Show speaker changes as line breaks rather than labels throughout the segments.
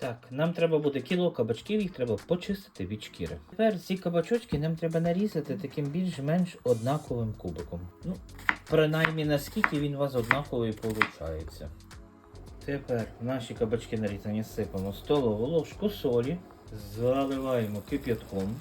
Так, нам треба буде кіло кабачків, їх треба почистити від шкіри. Тепер ці кабачочки нам треба нарізати таким більш-менш однаковим кубиком. Ну, принаймні наскільки він у вас однаковий виходить. Тепер наші кабачки нарізані сипемо столову ложку солі, заливаємо кип'ятком.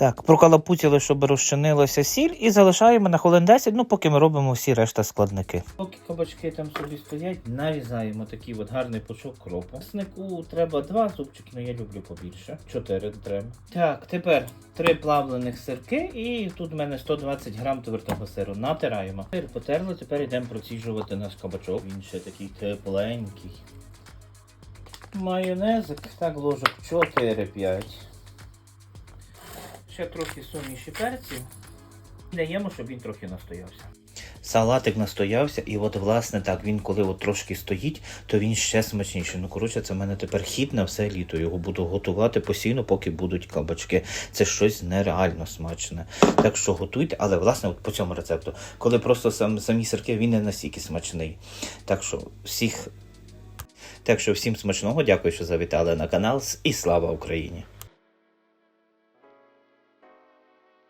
Так, прокалапуцяли, щоб розчинилася сіль, і залишаємо на хвилин 10, ну поки ми робимо всі решта складники. Поки кабачки там собі стоять, нарізаємо такий от гарний пучок кропу. Снику треба два зубчики, але я люблю побільше. Чотири треба. Так, тепер три плавлених сирки, і тут в мене 120 грам твердого сиру. Натираємо. Сир потерли, тепер йдемо проціжувати наш кабачок. Він ще такий тепленький. Майонезик, так ложок 4-5. Ще трохи суміші перців. Даємо, щоб він трохи настоявся. Салатик настоявся, і от, власне, так, він коли от трошки стоїть, то він ще смачніший. Ну, коротше, це в мене тепер хід на все літо. Його буду готувати постійно, поки будуть кабачки. Це щось нереально смачне. Так що готуйте, але власне от по цьому рецепту, коли просто сам, самі сирки, він не настільки смачний. Так що всіх. Так що всім смачного, дякую, що завітали на канал і слава Україні!